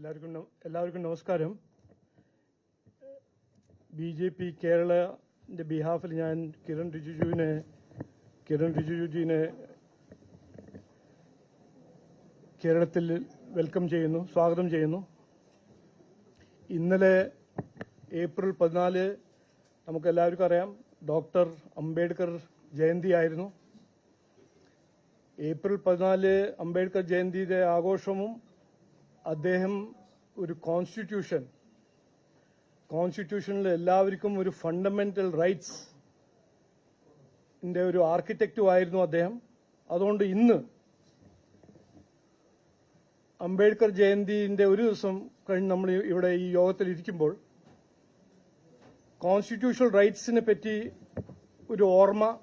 എല്ലാവർക്കും എല്ലാവർക്കും നമസ്കാരം. ബി ജെ പി കേരളന്റെ ബിഹാഫിൽ ഞാൻ കിരൺ റിജിജുവിനെ കിരൺ റിജിജുജിനെ കേരളത്തിൽ വെൽക്കം ചെയ്യുന്നു സ്വാഗതം ചെയ്യുന്നു. ഇന്നലെ ഏപ്രിൽ പതിനാല് നമുക്ക് എല്ലാവർക്കും അറിയാം ഡോക്ടർ അംബേദ്കർ ജയന്തി ആയിരുന്നു. ഏപ്രിൽ പതിനാല് അംബേദ്കർ ജയന്തിയുടെ ആഘോഷവും അദ്ദേഹം ഒരു കോൺസ്റ്റിറ്റ്യൂഷൻ കോൺസ്റ്റിറ്റ്യൂഷനിൽ എല്ലാവർക്കും ഒരു ഫണ്ടമെന്റൽ റൈറ്റ്സ് ഒരു ആർക്കിടെക്റ്റും ആയിരുന്നു അദ്ദേഹം. അതുകൊണ്ട് ഇന്ന് അംബേദ്കർ ജയന്തിന്റെ ഒരു ദിവസം കഴിഞ്ഞ് നമ്മൾ ഇവിടെ ഈ യോഗത്തിൽ ഇരിക്കുമ്പോൾ കോൺസ്റ്റിറ്റ്യൂഷണൽ റൈറ്റ്സിനെ പറ്റി ഒരു ഓർമ്മ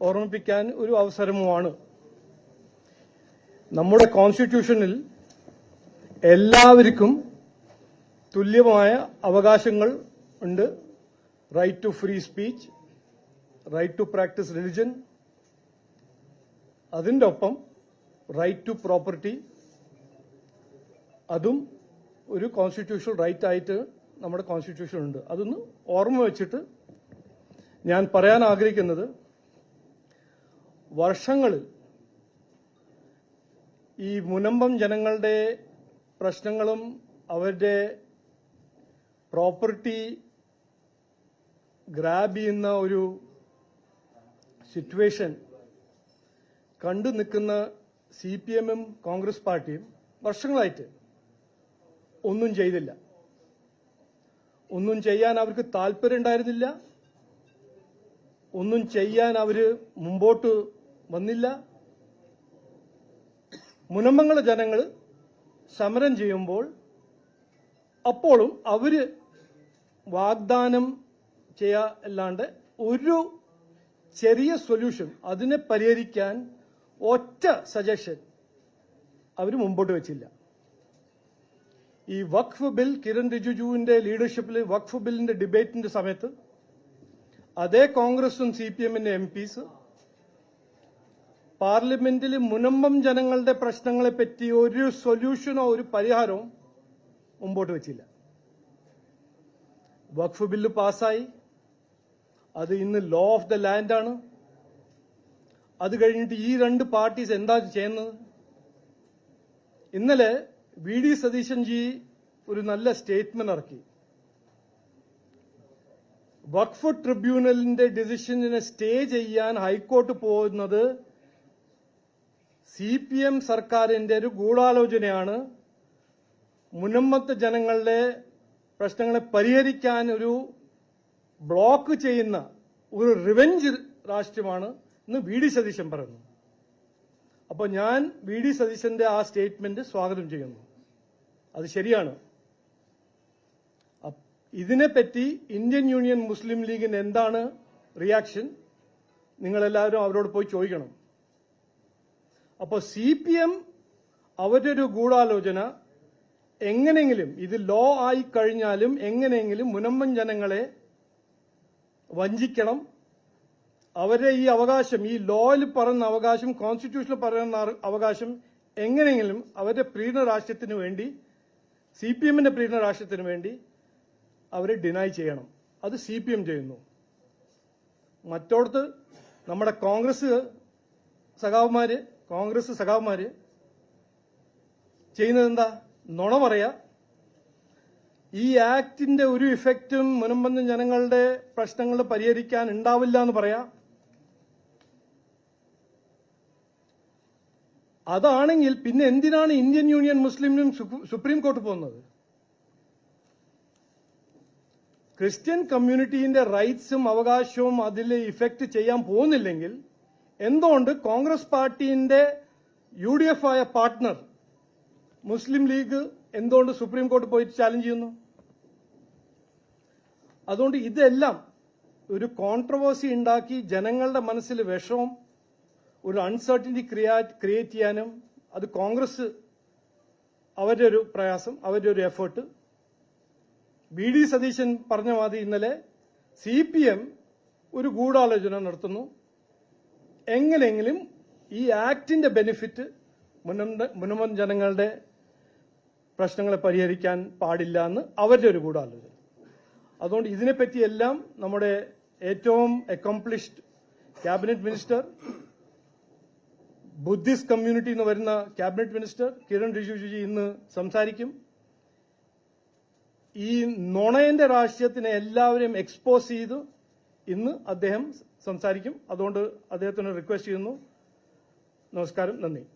ഓർമ്മിപ്പിക്കാൻ ഒരു അവസരവുമാണ്. നമ്മുടെ കോൺസ്റ്റിറ്റ്യൂഷനിൽ എല്ലാവർക്കും തുല്യമായ അവകാശങ്ങൾ ഉണ്ട്. Right to free speech right to practise religion അതിന്റെ ഒപ്പം റൈറ്റ് ടു പ്രോപ്പർട്ടി അതും ഒരു കോൺസ്റ്റിറ്റ്യൂഷണൽ റൈറ്റ് ആയിട്ട് നമ്മുടെ കോൺസ്റ്റിറ്റ്യൂഷൻ ഉണ്ട്. അതൊന്ന് ഓർമ്മ വെച്ചിട്ട് ഞാൻ പറയാൻ ആഗ്രഹിക്കുന്നത് വർഷങ്ങളിൽ ഈ മുനമ്പം ജനങ്ങളുടെ പ്രശ്നങ്ങളും അവരുടെ പ്രോപ്പർട്ടി ഗ്രാബ് ചെയ്യുന്ന ഒരു സിറ്റുവേഷൻ കണ്ടു നിൽക്കുന്ന സി പി എമ്മും കോൺഗ്രസ് പാർട്ടിയും വർഷങ്ങളായിട്ട് ഒന്നും ചെയ്തില്ല. ഒന്നും ചെയ്യാൻ അവർക്ക് താല്പര്യം ഉണ്ടായിരുന്നില്ല. ഒന്നും ചെയ്യാൻ അവർ മുമ്പോട്ട് വന്നില്ല. മുനമ്പങ്ങളെ ജനങ്ങൾ സമരം ചെയ്യുമ്പോൾ അപ്പോഴും അവർ വാഗ്ദാനം ചെയ്യാ അല്ലാണ്ട് ഒരു ചെറിയ സൊല്യൂഷൻ അതിനെ പരിഹരിക്കാൻ ഒറ്റ സജഷൻ അവർ മുമ്പോട്ട് വെച്ചില്ല. ഈ വഖഫ് ബിൽ കിരൺ റിജിജുവിന്റെ ലീഡർഷിപ്പിൽ വഖഫ് ബില്ലിന്റെ ഡിബേറ്റിന്റെ സമയത്ത് അതേ കോൺഗ്രസും സി പി എമ്മിന്റെ എം പിസ് പാർലമെന്റിൽ മുനമ്പം ജനങ്ങളുടെ പ്രശ്നങ്ങളെ പറ്റി ഒരു സൊല്യൂഷനോ ഒരു പരിഹാരവും മുമ്പോട്ട് വെച്ചില്ല. വഖഫ് ബില്ല് പാസ്സായി. അത് ഇന്ന് ലോ ഓഫ് ദ ആണ്. അത് കഴിഞ്ഞിട്ട് ഈ രണ്ട് പാർട്ടീസ് എന്താ ചെയ്യുന്നത്? ഇന്നലെ വി ഡി സതീശൻ ജി ഒരു നല്ല സ്റ്റേറ്റ്മെന്റ് ഇറക്കി. വഖഫ് ട്രിബ്യൂണലിന്റെ ഡിസിഷനെ സ്റ്റേ ചെയ്യാൻ ഹൈക്കോർട്ട് പോകുന്നത് സി പി എം സർക്കാരിന്റെ ഒരു ഗൂഢാലോചനയാണ് മുനമ്പത്തെ ജനങ്ങളുടെ പ്രശ്നങ്ങളെ പരിഹരിക്കാൻ ഒരു ബ്ലോക്ക് ചെയ്യുന്ന ഒരു റിവെഞ്ച് രാഷ്ട്രീയമാണ് എന്ന് വി ഡി സതീശൻ പറയുന്നു. അപ്പോൾ ഞാൻ വി ഡി സതീശന്റെ ആ സ്റ്റേറ്റ്മെന്റ് സ്വാഗതം ചെയ്യുന്നു. അത് ശരിയാണ്. ഇതിനെപ്പറ്റി ഇന്ത്യൻ യൂണിയൻ മുസ്ലിം ലീഗിന് എന്താണ് റിയാക്ഷൻ? നിങ്ങളെല്ലാവരും അവരോട് പോയി ചോദിക്കണം. അപ്പോൾ സി പി എം അവരുടെ ഒരു ഗൂഢാലോചന. എങ്ങനെയെങ്കിലും ഇത് ലോ ആയി കഴിഞ്ഞാലും എങ്ങനെയെങ്കിലും മുനമ്പൻ ജനങ്ങളെ വഞ്ചിക്കണം. അവരെ ഈ അവകാശം ഈ ലോയിൽ പറയുന്ന അവകാശം കോൺസ്റ്റിറ്റ്യൂഷനിൽ പറയുന്ന അവകാശം എങ്ങനെയെങ്കിലും അവരുടെ പ്രീണ രാഷ്ട്രത്തിന് വേണ്ടി സി പി എമ്മിന്റെ പ്രീണ രാഷ്ട്രത്തിന് വേണ്ടി അവരെ ഡിനൈ ചെയ്യണം. അത് സി പി എം ചെയ്യുന്നു. മറ്റോടത്ത് നമ്മുടെ കോൺഗ്രസ് സഖാവുമാര് കോൺഗ്രസ് സഖാവ്മാര് ചെയ്യുന്നത് എന്താ നുണ പറയാ. ഈ ആക്ടിന്റെ ഒരു ഇഫക്റ്റും മുനമ്പന്ന ജനങ്ങളുടെ പ്രശ്നങ്ങൾ പരിഹരിക്കാൻ ഉണ്ടാവില്ല എന്ന് പറയാ. അതാണെങ്കിൽ പിന്നെ എന്തിനാണ് ഇന്ത്യൻ യൂണിയൻ മുസ്ലിമിനും സുപ്രീം കോർട്ട് പോകുന്നത്? ക്രിസ്ത്യൻ കമ്മ്യൂണിറ്റീന്റെ റൈറ്റ്സും അവകാശവും അതിൽ ഇഫക്റ്റ് ചെയ്യാൻ പോകുന്നില്ലെങ്കിൽ എന്തുകൊണ്ട് കോൺഗ്രസ് പാർട്ടിന്റെ യു ഡി എഫ് ആയ പാർട്ട്ണർ മുസ്ലിം ലീഗ് എന്തുകൊണ്ട് സുപ്രീം കോർട്ട് പോയി ചാലഞ്ച് ചെയ്യുന്നു? അതുകൊണ്ട് ഇതെല്ലാം ഒരു കോൺട്രവേഴ്സി ഉണ്ടാക്കി ജനങ്ങളുടെ മനസ്സിൽ വിഷവും ഒരു അൺസർട്ടിനിറ്റി ക്രിയേറ്റ് ചെയ്യാനും അത് കോൺഗ്രസ് അവരുടെ ഒരു പ്രയാസം അവരുടെ ഒരു എഫേർട്ട് ബി ഡി സതീശൻ പറഞ്ഞ മാതിരി ഇന്നലെ സി പി എം ഒരു ഗൂഢാലോചന നടത്തുന്നു. എങ്ങനെയെങ്കിലും ഈ ആക്ടിന്റെ ബെനിഫിറ്റ് മുനമ്പൻ ജനങ്ങളുടെ പ്രശ്നങ്ങളെ പരിഹരിക്കാൻ പാടില്ല എന്ന് അവരുടെ ഒരു ഗൂഢാലോചന. അതുകൊണ്ട് ഇതിനെപ്പറ്റിയെല്ലാം നമ്മുടെ ഏറ്റവും accomplished cabinet minister Buddhist community എന്ന് വരുന്ന ക്യാബിനറ്റ് മിനിസ്റ്റർ കിരൺ റിജിജുജി ഇന്ന് സംസാരിക്കും. ഈ നുണയന്റെ രാഷ്ട്രീയത്തിനെ എല്ലാവരെയും എക്സ്പോസ് ചെയ്തു ഇന്ന് അദ്ദേഹം സംസാരിക്കും. അതുകൊണ്ട് അദ്ദേഹത്തിന് റിക്വസ്റ്റ് ചെയ്യുന്നു. നമസ്കാരം. നന്ദി.